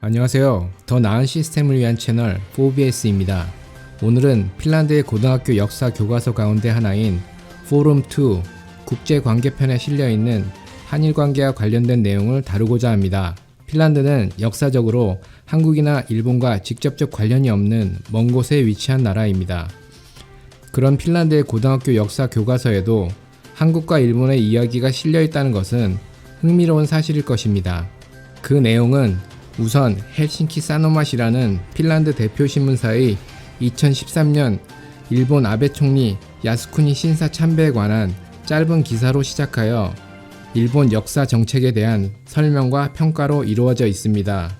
안녕하세요. 더 나은 시스템을 위한 채널 4BS입니다. 오늘은 핀란드의 고등학교 역사 교과서 가운데 하나인 포럼 2 국제 관계편에 실려 있는 한일 관계와 관련된 내용을 다루고자 합니다. 핀란드는 역사적으로 한국이나 일본과 직접적 관련이 없는 먼 곳에 위치한 나라입니다. 그런 핀란드의 고등학교 역사 교과서에도 한국과 일본의 이야기가 실려 있다는 것은 흥미로운 사실일 것입니다. 그 내용은 우선 헬싱키 사노맛이라는 핀란드 대표 신문사의 2013년 일본 아베 총리 야스쿠니 신사 참배에 관한 짧은 기사로 시작하여 일본 역사 정책에 대한 설명과 평가로 이루어져 있습니다.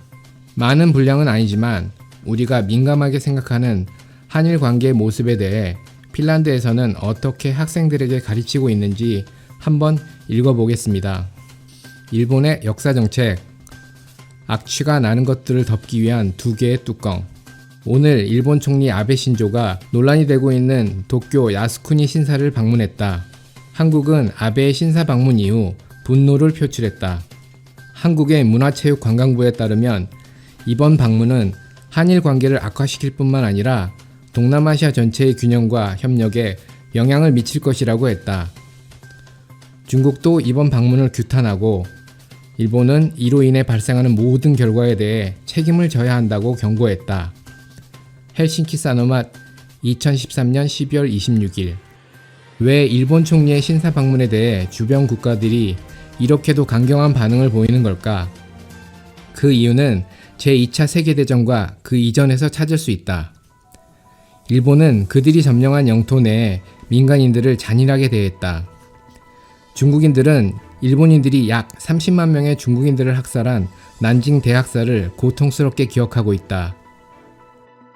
많은 분량은 아니지만 우리가 민감하게 생각하는 한일 관계의 모습에 대해 핀란드에서는 어떻게 학생들에게 가르치고 있는지 한번 읽어보겠습니다. 일본의 역사 정책 악취가 나는 것들을 덮기 위한 두 개의 뚜껑. 오늘 일본 총리 아베 신조가 논란이 되고 있는 도쿄 야스쿠니 신사를 방문했다. 한국은 아베의 신사 방문 이후 분노를 표출했다. 한국의 문화체육관광부에 따르면 이번 방문은 한일 관계를 악화시킬 뿐만 아니라 동남아시아 전체의 균형과 협력에 영향을 미칠 것이라고 했다. 중국도 이번 방문을 규탄하고 일본은 이로 인해 발생하는 모든 결과에 대해 책임을 져야 한다고 경고했다. 헬싱키 사노맛 2013년 12월 26일 왜 일본 총리의 신사 방문에 대해 주변 국가들이 이렇게도 강경한 반응을 보이는 걸까? 그 이유는 제2차 세계대전과 그 이전에서 찾을 수 있다. 일본은 그들이 점령한 영토 내에 민간인들을 잔인하게 대했다. 중국인들은 일본인들이 약 30만 명의 중국인들을 학살한 난징 대학살을 고통스럽게 기억하고 있다.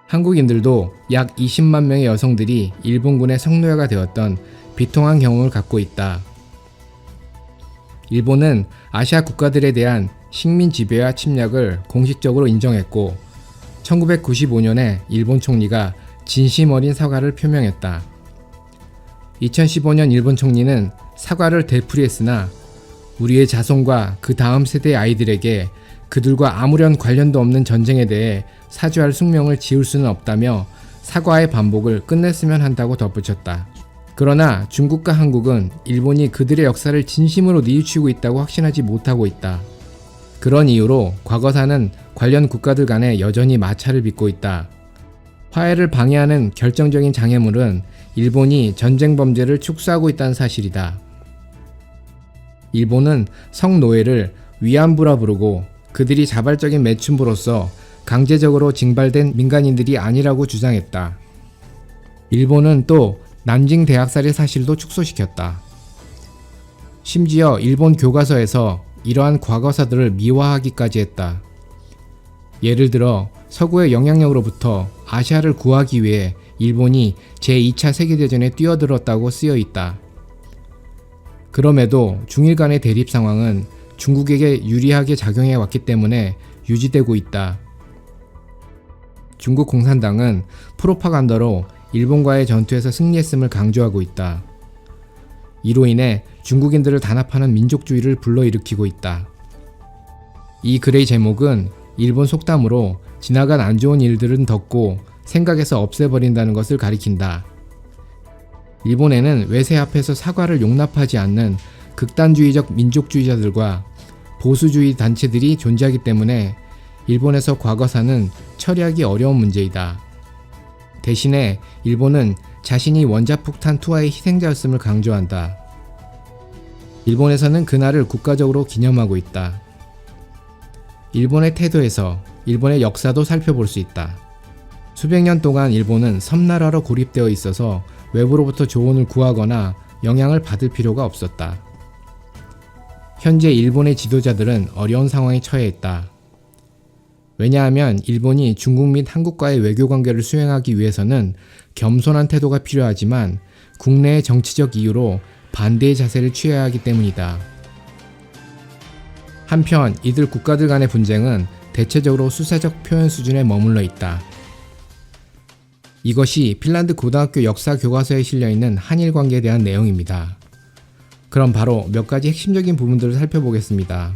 한국인들도 약 20만 명의 여성들이 일본군의 성노예가 되었던 비통한 경험을 갖고 있다. 일본은 아시아 국가들에 대한 식민 지배와 침략을 공식적으로 인정했고 1995년에 일본 총리가 진심 어린 사과를 표명했다. 2015년 일본 총리는 사과를 되풀이했으나 우리의 자손과 그 다음 세대의 아이들에게 그들과 아무런 관련도 없는 전쟁에 대해 사죄할 숙명을 지울 수는 없다며 사과의 반복을 끝냈으면 한다고 덧붙였다. 그러나 중국과 한국은 일본이 그들의 역사를 진심으로 뉘우치고 있다고 확신하지 못하고 있다. 그런 이유로 과거사는 관련 국가들 간에 여전히 마찰을 빚고 있다. 화해를 방해하는 결정적인 장애물은 일본이 전쟁 범죄를 축소하고 있다는 사실이다. 일본은 성노예를 위안부라 부르고 그들이 자발적인 매춘부로서 강제적으로 징발된 민간인들이 아니라고 주장했다. 일본은 또 난징 대학살의 사실도 축소시켰다. 심지어 일본 교과서에서 이러한 과거사들을 미화하기까지 했다. 예를 들어 서구의 영향력으로부터 아시아를 구하기 위해 일본이 제2차 세계대전에 뛰어들었다고 쓰여 있다. 그럼에도 중일 간의 대립 상황은 중국에게 유리하게 작용해 왔기 때문에 유지되고 있다. 중국 공산당은 프로파간다로 일본과의 전투에서 승리했음을 강조하고 있다. 이로 인해 중국인들을 단합하는 민족주의를 불러일으키고 있다. 이 글의 제목은 일본 속담으로 지나간 안 좋은 일들은 덮고 생각에서 없애버린다는 것을 가리킨다. 일본에는 외세 앞에서 사과를 용납하지 않는 극단주의적 민족주의자들과 보수주의 단체들이 존재하기 때문에 일본에서 과거사는 처리하기 어려운 문제이다. 대신에 일본은 자신이 원자폭탄 투하의 희생자였음을 강조한다. 일본에서는 그날을 국가적으로 기념하고 있다. 일본의 태도에서 일본의 역사도 살펴볼 수 있다. 수백 년 동안 일본은 섬나라로 고립되어 있어서 외부로부터 조언을 구하거나 영향을 받을 필요가 없었다. 현재 일본의 지도자들은 어려운 상황에 처해 있다. 왜냐하면 일본이 중국 및 한국과의 외교 관계를 수행하기 위해서는 겸손한 태도가 필요하지만 국내의 정치적 이유로 반대의 자세를 취해야 하기 때문이다. 한편 이들 국가들 간의 분쟁은 대체적으로 수사적 표현 수준에 머물러 있다. 이것이 핀란드 고등학교 역사 교과서에 실려 있는 한일 관계에 대한 내용입니다. 그럼 바로 몇 가지 핵심적인 부분들을 살펴보겠습니다.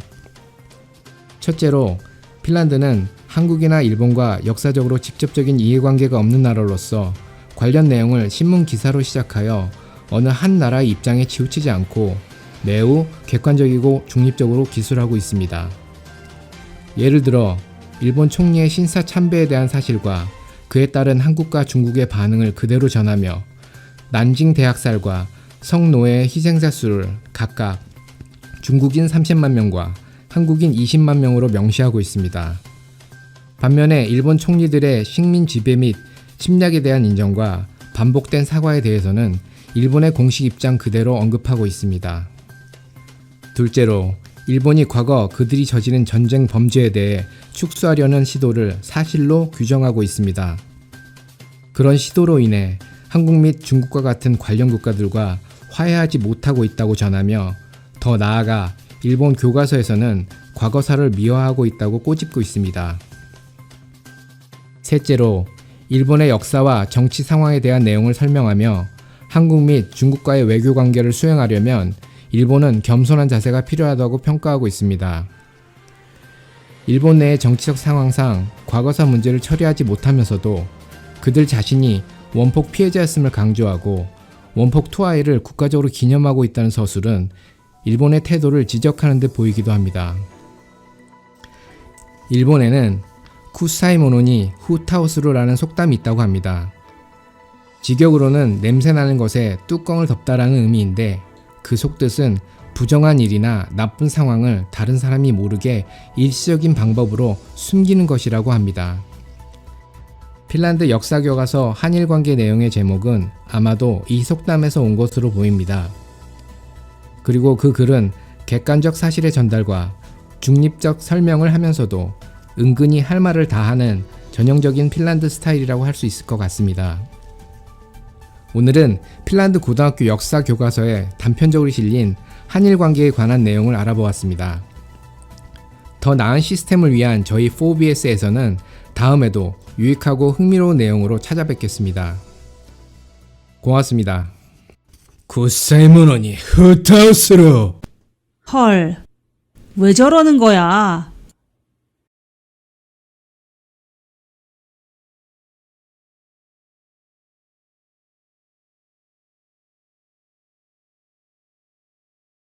첫째로 핀란드는 한국이나 일본과 역사적으로 직접적인 이해관계가 없는 나라로서 관련 내용을 신문 기사로 시작하여 어느 한 나라의 입장에 치우치지 않고 매우 객관적이고 중립적으로 기술하고 있습니다. 예를 들어 일본 총리의 신사 참배에 대한 사실과 그에 따른 한국과 중국의 반응을 그대로 전하며 난징 대학살과 성노예의 희생자 수를 각각 중국인 30만 명과 한국인 20만 명으로 명시하고 있습니다. 반면에 일본 총리들의 식민 지배 및 침략에 대한 인정과 반복된 사과에 대해서는 일본의 공식 입장 그대로 언급하고 있습니다. 둘째로 일본이 과거 그들이 저지른 전쟁 범죄에 대해 축소하려는 시도를 사실로 규정하고 있습니다. 그런 시도로 인해 한국 및 중국과 같은 관련 국가들과 화해하지 못하고 있다고 전하며 더 나아가 일본 교과서에서는 과거사를 미화하고 있다고 꼬집고 있습니다. 셋째로 일본의 역사와 정치 상황에 대한 내용을 설명하며 한국 및 중국과의 외교 관계를 수행하려면 일본은 겸손한 자세가 필요하다고 평가하고 있습니다. 일본 내의 정치적 상황상 과거사 문제를 처리하지 못하면서도 그들 자신이 원폭 피해자였음을 강조하고 원폭 투하이를 국가적으로 기념하고 있다는 서술은 일본의 태도를 지적하는 듯 보이기도 합니다. 일본에는 쿠사이모노니 후타오스루라는 속담이 있다고 합니다. 직역으로는 냄새나는 것에 뚜껑을 덮다라는 의미인데 그 속뜻은 부정한 일이나 나쁜 상황을 다른 사람이 모르게 일시적인 방법으로 숨기는 것이라고 합니다. 핀란드 역사 교과서 한일 관계 내용의 제목은 아마도 이 속담에서 온 것으로 보입니다. 그리고 그 글은 객관적 사실의 전달과 중립적 설명을 하면서도 은근히 할 말을 다 하는 전형적인 핀란드 스타일이라고 할 수 있을 것 같습니다. 오늘은 핀란드 고등학교 역사 교과서에 단편적으로 실린 한일 관계에 관한 내용을 알아보았습니다. 더 나은 시스템을 위한 저희 4BS에서는 다음에도 유익하고 흥미로운 내용으로 찾아뵙겠습니다. 고맙습니다. 구사이모노니 후타우스로 헐, 왜 저러는 거야?